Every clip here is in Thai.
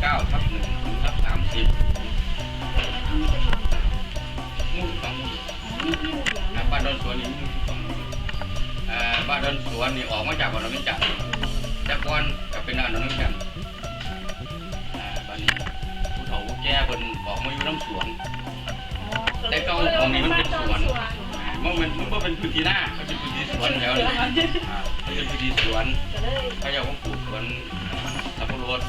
9ทับ1ทับ30มู่สองมู่นะบ้านดอนสวนนี่มุ่งสองมู่บ้านดอนสวนนี่ออกมาจากบ้านดอนไมจัดจากก้อนก็เป็นบ้านดอนไม่จัดบ้านนี้ผู้เฒ่าผู้แก่คนออกมาอยู่น้ำสวน แต่เก่าตรงนี้มันเป็นสวนมันมันมันเป็นพื้นที่หน้าเขาเป็นพื้นที่สวนแล้วเขาเป็นพื้นที่สวนเขาอยากว่าปลูกสวนสับปะรด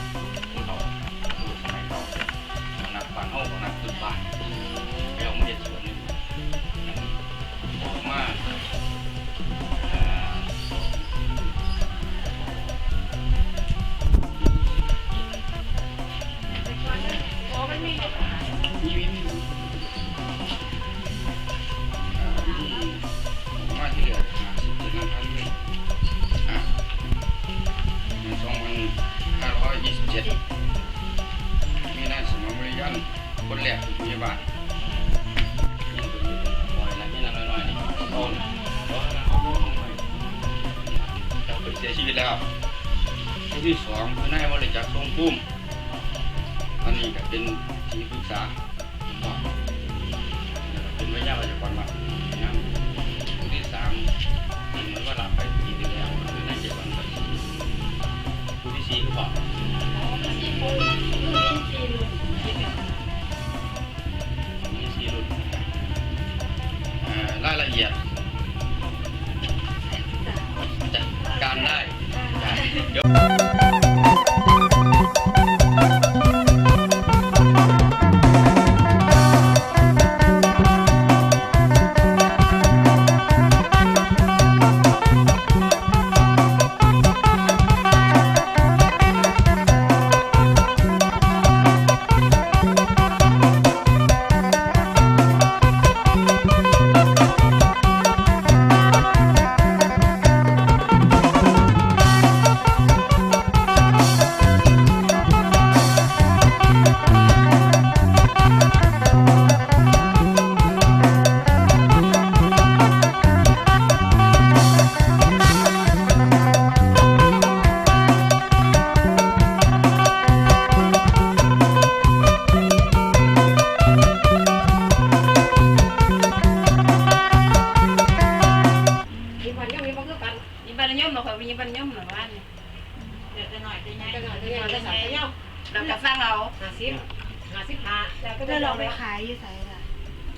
ไปขายยู่ไสล่ะ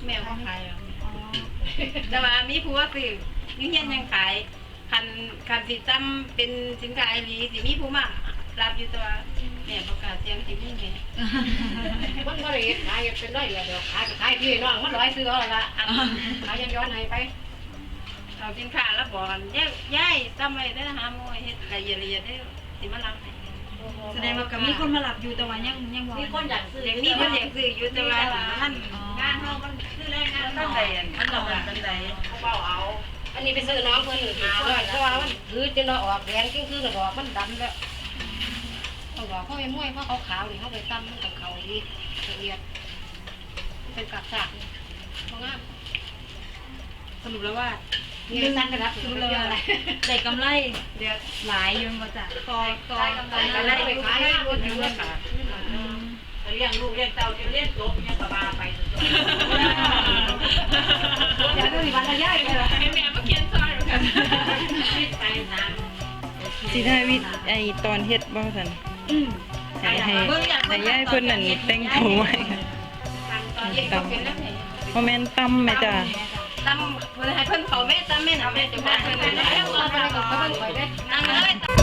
แม่ก็ขายแล้วอ๋อแต่ว่ามีผัวสื่อยังเฮียนยังขายคันคันสีจำเป็นสินค้าอรีสิมีผู้มารับอยู่ตัวแม่ประกาศเสียงสิมีแม่มันก็เลยขายเป็นร้อยเดี๋ยวขายขายพี่น้องมันร้อยซื้อเอาละอนขายย้อนๆให้ไปเอาสินค้าแล้วบอกกันยายยายจำไว้เด้อหาหมวยเฮ็ดละเอียดละเอียดเด้อสิมารับให แสดงว่าก็มีคนมาหลับอยู่แต่ว่ายังยังบ่มีคนอยากซื้อเด็กมีคนอยากซื้ออยู่แต่ว่าท่านงานเฮามันคือแรงงานท่านเฮาใดอันท่านเราท่านใดเขาเบาเอา อันนี้ไปซื้อน้องเพิ่นหาร้อยเพราะว่ามันถือจนเราออกแดงกิ้งคือดอกมันดำแล้วต้องดอกเขาไปม้วยเพราะเขาขาวนี่เขาไปตั้มมันกับเขาดีละเอียดเป็นกักซากเพราะงามสรุปแล้วว่านี่ เป็นตั้งกระดับสถืรุอปเลแล้วยว่าได้กำไรเดี๋ยวหลายอยืนมาจากต่อต่อได้กำไรก็ได้ไปขายให้รถอยู่ว่าค่ะเลี้ยงลูกเลี้ยงเต้าจะเลี้ยงจบยังกะบาไปอยากได้วันละย่ายไปละแม่มาเขียนซอยเหมือนกันไปตามสิทาวิทย์ไอตอนเฮ็ดบ่ซั่นให้ให้ให้ยายเพิ่นนั่นแต่งตัวไว้ค่ะตอนเย็นก็เป็นแล้วนี่บ่แม่นตำแม่จ้า ตำเพิ่นให้เพิ่นเขาแม่ตำแม่นะแม่จะบอกเพิ่นไปได้แล้วแล้วเราไปกับเขาไปได้นั่งเลย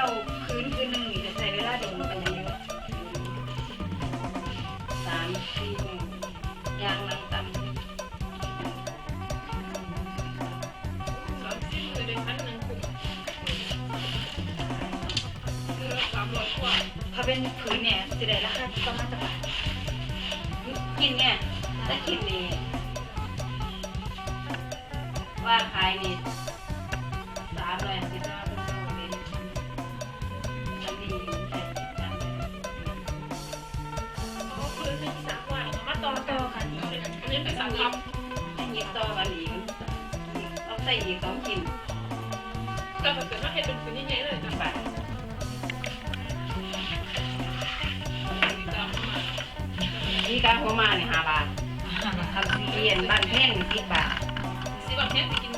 เราคืนคืนหนึ่งจะใช้เวลาโดนกันยังไงวะสามสี่ยางนังตำสามสิบเลยเดือนพันหนึ่งคือสามร้อยกว่าถ้าเป็นผืนเนี่ยจะได้ราคาประมาณเท่าไหร่กินเนี่ยถ้ากินนี่ว่าขายนี่ คิดต่อกันอีกเอาใส่อีกสองชิ้นำแต่ถ้าเกิดว่าให้เป็นผืนใหญ่ๆเลยจะแบบตามมานี่การหัวมาเนี่ยห้าบาททำเรียนบ้านแพ่งสิบบาทสิบบนี้กินดีกว่าที่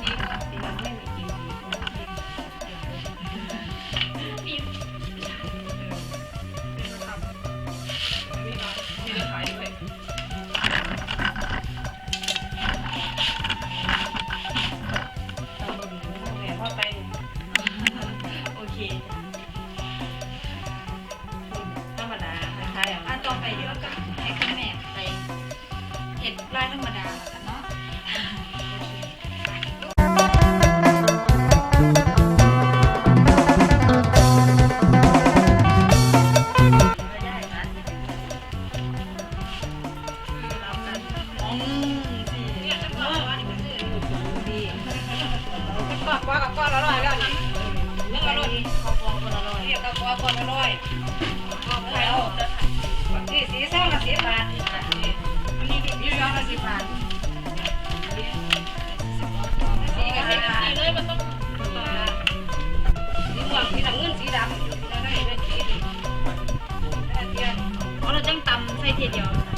เห็ดลายธรรมดาแล้วกันเนาะ ต้องตำใส่ทียนหยว